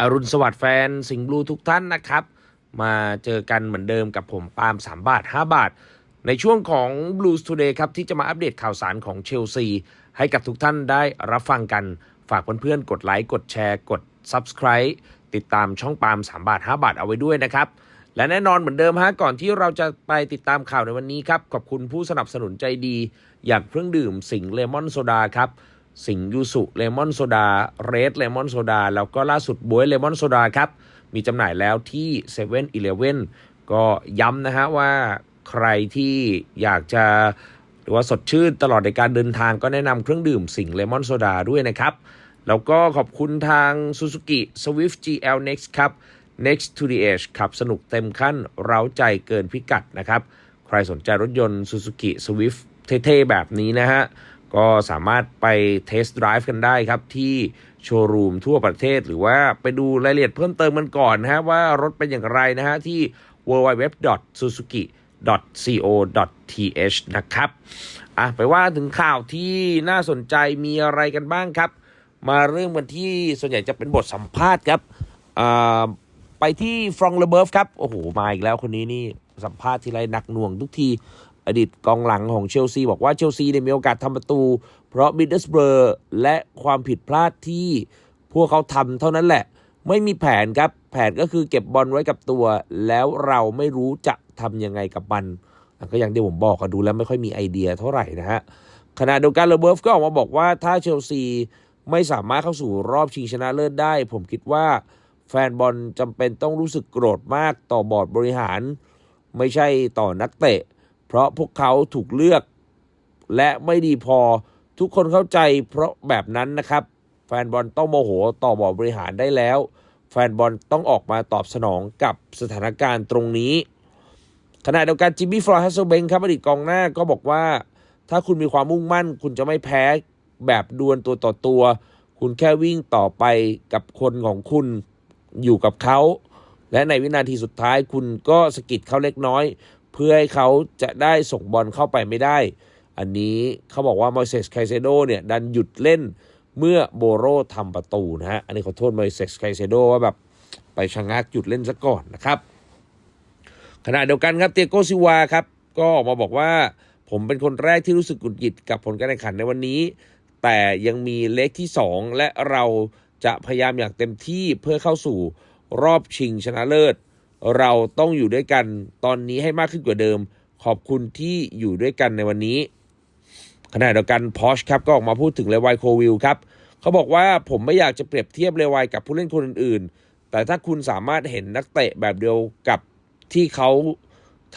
อรุณสวัสดิ์แฟนสิงห์บลูทุกท่านนะครับ มาเจอกันเหมือนเดิมกับผมปาล์ม3 บาท 5 บาท ในช่วงของ Blues Today ครับ ที่จะมาอัปเดตข่าวสารของเชลซี ให้กับทุกท่านได้รับฟังกันฝากเพื่อนๆ กดไลค์ กดแชร์ กด Subscribe ติดตามช่องปาล์ม3 บาท 5 บาทเอาไว้ด้วยนะครับ และแน่นอนเหมือนเดิมฮะก่อนที่เราจะไปติดตามข่าวในวันนี้ครับขอบคุณผู้สนับสนุนใจดี อย่างเครื่องดื่มสิงเลมอนโซดาครับ สิงยูสุเลมอนโซดาเรดเลมอนโซดาแล้วก็ล่าสุดบวยเลมอนโซดาครับ มีจำหน่ายแล้วที่7 e เ e ่ e อก็ย้ำนะฮะว่าใครที่อยากจะหรือว่าสดชื่นตลอดในการเดินทางก็แนะนำเครื่องดื่มสิงเลมอนโซดาด้วยนะครับ แล้วก็ขอบคุณทาง Suzuki Swift GL Next ครับ Next to the Edge ขับสนุกเต็มขั้น เร้าใจเกินพิกัดนะครับ ใครสนใจรถยนต์ Suzuki Swift เท่ ๆ แบบนี้นะฮะ ก็สามารถไปเทสต์ไดรฟ์กันได้ครับ ที่โชว์รูมทั่วประเทศ หรือว่าไปดูรายละเอียดเพิ่มเติมกันก่อนนะฮะว่ารถเป็นอย่างไรนะฮะที่ www.suzuki.co.th นะครับอะไปว่าถึงข่าวที่น่าสนใจมีอะไรกันบ้างครับ มาเรื่องกันที่ส่วนใหญ่จะเป็นบทสัมภาษณ์ครับอ่าไปที่ฟรองเลเบิร์ฟครับ โอ้โห มาอีกแล้วคนนี้นี่สัมภาษณ์ทีไรหนักหน่วงทุกที อดีตกองหลังของเชลซีบอกว่าเชลซีเนี่ยมีโอกาสทำประตู เพราะมิดเดิลสเบอร์และความผิดพลาดที่พวกเขาทำเท่านั้นแหละ ไม่มีแผนครับ แผนก็คือเก็บบอลไว้กับตัว แล้วเราไม่รู้จะทำยังไงกับมันก็อย่างที่ผมบอกก็ดูแล้วไม่ค่อยมีไอเดียเท่าไหร่นะฮะขณะเดียวกันเลเบิร์ฟก็ออกมาบอกว่าถ้าเชลซีไม่สามารถเข้าสู่รอบชิงชนะเลิศได้ ผมคิดว่าแฟนบอลจำเป็นต้องรู้สึกโกรธมากต่อบอร์ดบริหาร ไม่ใช่ต่อนักเตะ เพราะพวกเขาถูกเลือก และไม่ดีพอทุกคนเข้าใจเพราะแบบนั้นนะครับ แฟนบอลต้องโมโหต่อบอร์ดบริหารได้แล้ว แฟนบอลต้องออกมาตอบสนองกับสถานการณ์ตรงนี้ ขณะเดียวกันจิมมี่ฟลอยด์ฮัสเซเบงครับอดีตกองหน้าก็บอกว่า ถ้าคุณมีความมุ่งมั่น คุณจะไม่แพ้แบบดวลตัวต่อตัว คุณแค่วิ่งต่อไปกับคนของคุณอยู่กับเขาและในวินาทีสุดท้ายคุณก็สะกิดเขาเล็กน้อย เพื่อให้เขาจะได้ส่งบอลเข้าไปไม่ได้ อันนี้เขาบอกว่ามอยเซสไคเซโดเนี่ยดันหยุดเล่นเมื่อโบโรทำประตูนะฮะ อันนี้ขอโทษมอยเซสไคเซโดว่าแบบไปชะงักหยุดเล่นซะก่อนนะครับขณะเดียวกันครับเตียโกซิวาครับก็ออกมาบอกว่าผมเป็นคนแรกที่รู้สึกกุดหิดกับผลการแข่งขันในวันนี้ แต่ยังมีเลขที่ 2 และเราจะพยายามอย่างเต็มที่เพื่อเข้าสู่รอบชิงชนะเลิศ เราต้องอยู่ด้วยกันตอนนี้ให้มากขึ้นกว่าเดิม ขอบคุณที่อยู่ด้วยกันในวันนี้ขณะเดียวกันพอชครับก็ออกมาพูดถึงเลวายโควิลครับเขาบอกว่าผมไม่อยากจะเปรียบเทียบเลวายกับผู้เล่นคนอื่นๆ แต่ถ้าคุณสามารถเห็นนักเตะแบบเดียวกับที่เขา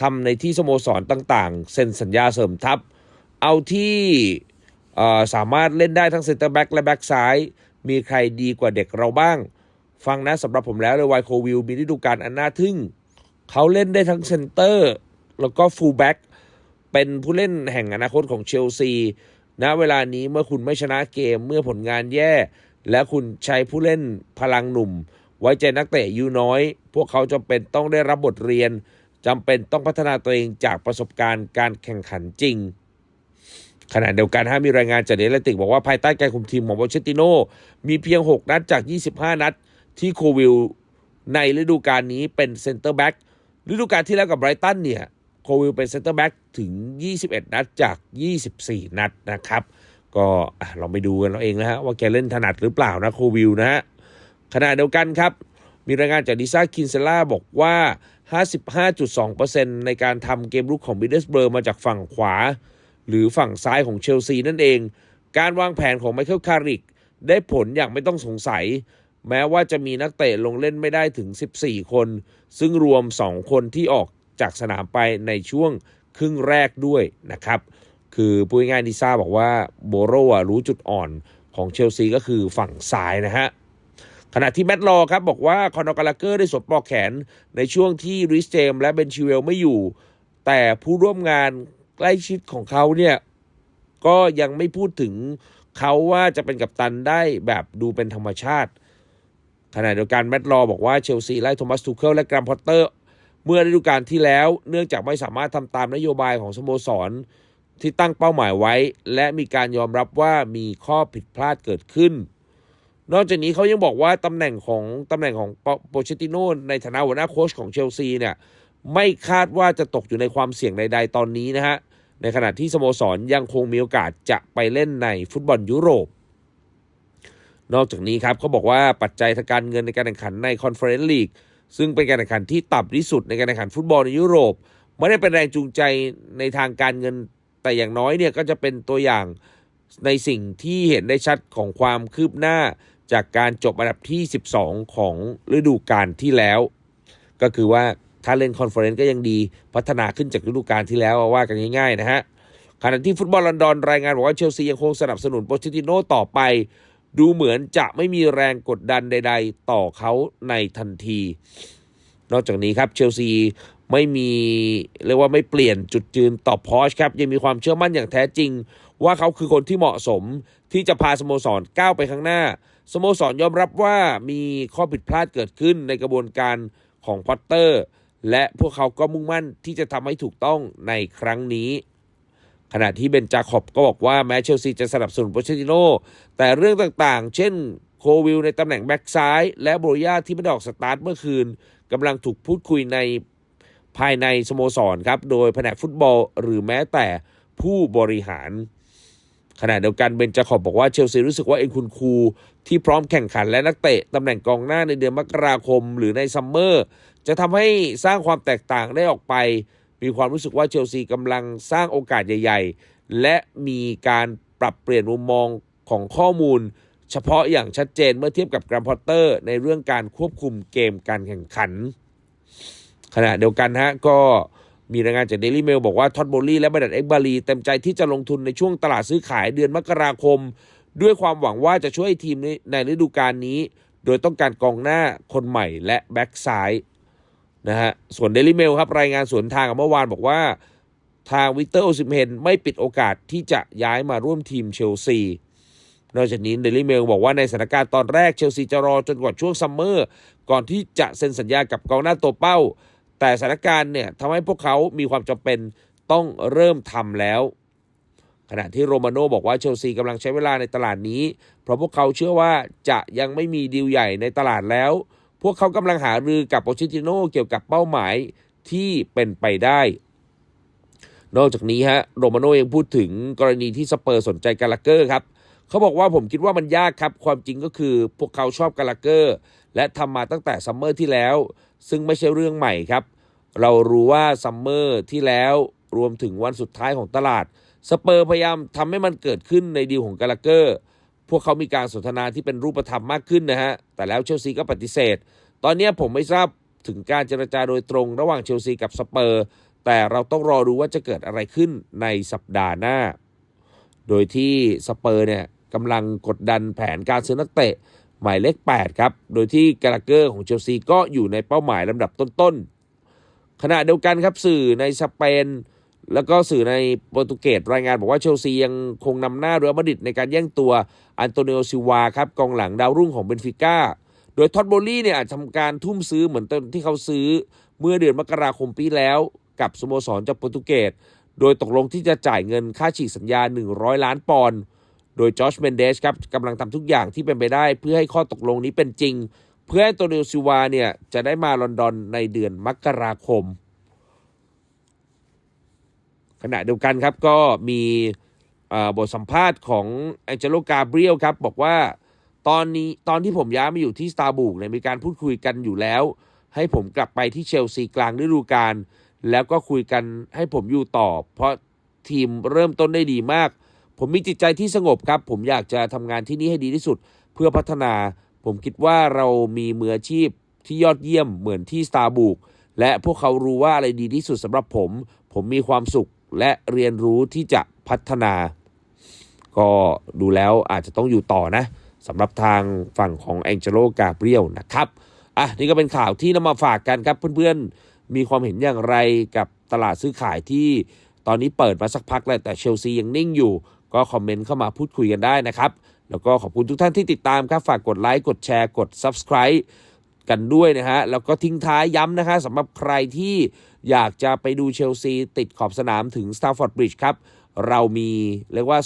ทำในที่สโมสรต่างๆ เซ็นสัญญาเสริมทัพ เอาที่สามารถเล่นได้ทั้งเซนเตอร์แบ็กและแบ็กซ้าย มีใครดีกว่าเด็กเราบ้าง ฟังนะสำหรับผมแล้วเลวายโควิลมีฤดูกาลอันน่าทึ่ง เขาเล่นได้ทั้งเซนเตอร์ แล้วก็ฟูลแบ็กเป็นผู้เล่นแห่งอนาคตของเชลซีณเวลานี้เมื่อคุณไม่ชนะเกมเมื่อผลงานแย่ และคุณใช้ผู้เล่นพลังหนุ่ม ไว้ใจนักเตะอายูน้อย พวกเขาจำเป็นต้องได้รับบทเรียนจำเป็นต้องพัฒนาตัวเองจากประสบการณ์การแข่งขันจริงขณะเดียวกันฮะมีรายงานจากเดลติกบอกว่าภายใต้การคุมทีมของโบเชติโนมีเพียง 6 นัดจาก 25 นัด ที่โควิลในฤดูกาลนี้เป็นเซนเตอร์แบ็กฤดูกาลที่แล้วกับไบรตันเนี่ยโควิลเป็นเซนเตอร์แบ็กถึง 21 นัดจาก 24 นัดนะครับ ก็ลองไปดูกันเราเองนะฮะว่าแกเล่นถนัดหรือเปล่านะโควิลนะฮะขณะเดียวกันครับ มีรายงานจากดิซ่าคินเซล่าบอกว่า 55.2%ในการทำเกมรุกของบิดเดสเบอร์มาจากฝั่งขวา หรือฝั่งซ้ายของเชลซีนั่นเอง การวางแผนของไมเคิลคาริกได้ผลอย่างไม่ต้องสงสัย แม้ว่าจะมีนักเตะลงเล่นไม่ได้ถึง 14 คน ซึ่งรวม 2 คนที่ออกจากสนามไปในช่วงครึ่งแรกด้วยนะครับ คือพูดง่ายๆดิซ่าบอกว่าโบโร่รู้จุดอ่อนของเชลซีก็คือฝั่งซ้ายนะฮะขณะที่แมตต์ลอครับบอกว่าคอนอกาลาเกอร์ได้สวมปลอกแขนในช่วงที่ริสเจมและเบนชิเวลไม่อยู่ แต่ผู้ร่วมงานใกล้ชิดของเขาเนี่ย ก็ยังไม่พูดถึงเขาว่าจะเป็นกัปตันได้แบบดูเป็นธรรมชาติ ขณะเดียวกันแมตต์ลอบอกว่าเชลซีไล่โทมัสทูเคิลและแกรมพอตเตอร์ เมื่อฤดูกาลที่แล้ว เนื่องจากไม่สามารถทำตามนโยบายของสโมสร ที่ตั้งเป้าหมายไว้ และมีการยอมรับว่ามีข้อผิดพลาดเกิดขึ้น นอกจากนี้เขายังบอกว่าตำแหน่งของตำแหน่งของโปเชติโนในฐานะหัวหน้าโค้ชของเชลซีเนี่ยไม่คาดว่าจะตกอยู่ในความเสี่ยงใด ๆ ตอนนี้นะฮะในขณะที่สโมสรยังคงมีโอกาสจะไปเล่นในฟุตบอลยุโรป นอกจากนี้ครับเขาบอกว่าปัจจัยทางการเงินในการแข่งขันในคอนเฟอเรนซ์ลีกซึ่งเป็นการแข่งขันที่ต่ำที่สุดในการแข่งขันฟุตบอลในยุโรป ไม่ได้เป็นแรงจูงใจในทางการเงิน แต่อย่างน้อยเนี่ยก็จะเป็นตัวอย่างในสิ่งที่เห็นได้ชัดของความคืบหน้าจากการจบอันดับที่ 12 ของฤดูกาลที่แล้ว ก็คือว่าถ้าเล่นคอนเฟอเรนซ์ก็ยังดีพัฒนาขึ้นจากฤดูกาลที่แล้วว่ากันง่ายๆนะฮะขณะที่ฟุตบอลลอนดอนรายงานบอกว่าเชลซียังคงสนับสนุนโปเชติโน่ต่อไป ดูเหมือนจะไม่มีแรงกดดันใด ๆ ต่อเขาในทันที นอกจากนี้ครับเชลซีไม่มีเรียกว่าไม่เปลี่ยนจุดยืนต่อพอชครับยังมีความเชื่อมั่นอย่างแท้จริง ว่าเขาคือคนที่เหมาะสมที่จะพาสโมสรก้าวไปข้างหน้า สโมสรยอมรับว่ามีข้อผิดพลาดเกิดขึ้นในกระบวนการของพอตเตอร์ และพวกเขาก็มุ่งมั่นที่จะทำให้ถูกต้องในครั้งนี้ ขณะที่เบนจาคอบก็บอกว่าแม้เชลซีจะสนับสนุนโปเชติโนแต่เรื่องต่างๆ เช่นโควิลในตำแหน่งแบ็กซ้าย และโบรยาที่ไม่ดออกสตาร์ทเมื่อคืนกำลังถูกพูดคุยในภายในสโมสรครับ โดยแผนกฟุตบอลหรือแม้แต่ผู้บริหาร ขณะเดียวกันเบนจาคอบบอกว่าเชลซีรู้สึกว่าเอ็นคุณคู ที่พร้อมแข่งขันและนักเตะตำแหน่งกองหน้าในเดือนมกราคม หรือในซัมเมอร์ จะทำให้สร้างความแตกต่างได้ออกไป มีความรู้สึกว่าเชลซีกำลังสร้างโอกาสใหญ่ ๆ และมีการปรับเปลี่ยนมุมมองของข้อมูล เฉพาะอย่างชัดเจนเมื่อเทียบกับแกรมพอตเตอร์ ในเรื่องการควบคุมเกมการแข่งขัน ขณะเดียวกันฮะก็มีรายงานจากเดลี่เมลบอกว่าท็อตโบลี่และบรดัดเอ็กบารีเต็มใจที่จะลงทุนในช่วงตลาดซื้อขายเดือนมกราคม ด้วยความหวังว่าจะช่วยทีมในฤดูกาลนี้ โดยต้องการกองหน้าคนใหม่และแบ็กซ้าย นะฮะส่วนเดลี่เมลครับรายงานสวนทางกับเมื่อวานบอกว่า ทางวิกเตอร์โอซิเฮนไม่ปิดโอกาสที่จะย้ายมาร่วมทีมเชลซี นอกจากนี้เดลี่เมลบอกว่าในสถานการณ์ตอนแรกเชลซีจะรอจนกว่าช่วงซัมเมอร์ก่อนที่จะเซ็นสัญญากับกองหน้าตัวเป้า แต่สถานการณ์เนี่ยทำให้พวกเขามีความจำเป็นต้องเริ่มทำแล้ว ขณะที่โรมาโน่บอกว่าเชลซีกำลังใช้เวลาในตลาดนี้ เพราะพวกเขาเชื่อว่าจะยังไม่มีดีลใหญ่ในตลาดแล้ว พวกเขากำลังหารือกับโปชิติโน่เกี่ยวกับเป้าหมายที่เป็นไปได้ นอกจากนี้ฮะโรมาโน่ยังพูดถึงกรณีที่สเปอร์สนใจกาลาเกอร์ครับเขาบอกว่าผมคิดว่ามันยากครับ ความจริงก็คือพวกเขาชอบกาลาเกอร์ และทำมาตั้งแต่ซัมเมอร์ที่แล้ว ซึ่งไม่ใช่เรื่องใหม่ครับ เรารู้ว่าซัมเมอร์ที่แล้วรวมถึงวันสุดท้ายของตลาดสเปอร์พยายามทำให้มันเกิดขึ้นในดีลของกาลาเกอร์ พวกเขามีการสนทนาที่เป็นรูปธรรมมากขึ้นนะฮะ แต่แล้วเชลซีก็ปฏิเสธ ตอนนี้ผมไม่ทราบถึงการเจรจาโดยตรงระหว่างเชลซีกับสเปอร์ แต่เราต้องรอดูว่าจะเกิดอะไรขึ้นในสัปดาห์หน้า โดยที่สเปอร์เนี่ยกำลังกดดันแผนการซื้อนักเตะหมายเลข 8 ครับ โดยที่กาลาเกอร์ของเชลซีก็อยู่ในเป้าหมายลำดับต้นๆ ขณะเดียวกันครับสื่อในสเปน แล้วก็สื่อในโปรตุเกสรายงานบอกว่าเชลซียังคงนำหน้าเรอัลมาดริดในการแย่งตัวอันโตนิโอซิวาครับกองหลังดาวรุ่งของเบนฟิก้า โดยท็อตโบลี่เนี่ยอาจทำการทุ่มซื้อเหมือนตอนที่เขาซื้อเมื่อเดือนมกราคมปีแล้ว กับสโมสรจากโปรตุเกส โดยตกลงที่จะจ่ายเงินค่าฉีกสัญญา 100 ล้านปอนด์ โดยจอชเมนเดสครับกำลังทำทุกอย่างที่เป็นไปได้ เพื่อให้ข้อตกลงนี้เป็นจริง เพื่อให้โตนิโอซิวาเนี่ยจะได้มาลอนดอนในเดือนมกราคม ขณะเดียวกันครับก็มีบทสัมภาษณ์ของแองเจโลกาเบรียลครับ บอกว่าตอนนี้ตอนที่ผมย้ายมาอยู่ที่สตาร์บุกเนี่ยมีการพูดคุยกันอยู่แล้ว ให้ผมกลับไปที่เชลซีกลางฤดูกาลแล้วก็คุยกันให้ผมอยู่ต่อ เพราะทีมเริ่มต้นได้ดีมาก ผมมีจิตใจที่สงบครับ ผมอยากจะทำงานที่นี่ให้ดีที่สุด เพื่อพัฒนา ผมคิดว่าเรามีมืออาชีพที่ยอดเยี่ยมเหมือนที่สตาร์บุกและพวกเขารู้ว่าอะไรดีที่สุดสำหรับผม ผมมีความสุข และเรียนรู้ที่จะพัฒนา ก็ดูแล้วอาจจะต้องอยู่ต่อนะสำหรับทางฝั่งของแองเจโลกาเบรียลนะครับอะนี่ก็เป็นข่าวที่นำมาฝากกันครับเพื่อนๆ มีความเห็นอย่างไรกับตลาดซื้อขายที่ตอนนี้เปิดมาสักพักแล้วแต่เชลซียังนิ่งอยู่ ก็คอมเมนต์เข้ามาพูดคุยกันได้นะครับ แล้วก็ขอบคุณทุกท่านที่ติดตามครับฝากกดไลค์กดแชร์กด Subscribe กันด้วยนะฮะ แล้วก็ทิ้งท้ายย้ำนะฮะสำหรับใครที่อยากจะไปดูเชลซีติดขอบสนามถึง Stamford Bridge ครับ เรามีเรียกว่า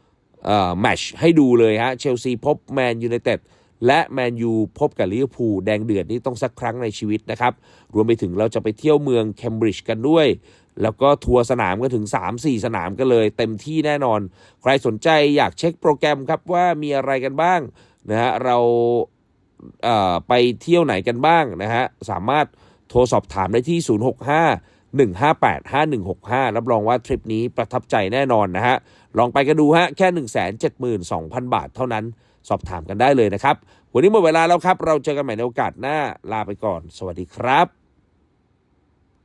2แมชให้ดูเลยฮะเชลซีพบแมนยูไนเต็ดและแมนยูพบกับลิเวอร์พูลแดงเดือดนี่ต้องสักครั้งในชีวิตนะครับ รวมไปถึงเราจะไปเที่ยวเมืองเคมบริดจ์กันด้วย แล้วก็ทัวร์สนามก็ถึง 3-4 สนามกันเลย เต็มที่แน่นอน ใครสนใจอยากเช็คโปรแกรมครับว่ามีอะไรกันบ้างนะฮะเรา ไปเที่ยวไหนกันบ้างนะฮะ สามารถโทรสอบถามได้ที่ 065 158 5165 รับรองว่าทริปนี้ประทับใจแน่นอนนะฮะ ลองไปกันดูฮะ แค่ 172,000 บาทเท่านั้น สอบถามกันได้เลยนะครับ วันนี้หมดเวลาแล้วครับ เราเจอกันใหม่ในโอกาสหน้า ลาไปก่อน สวัสดีครับ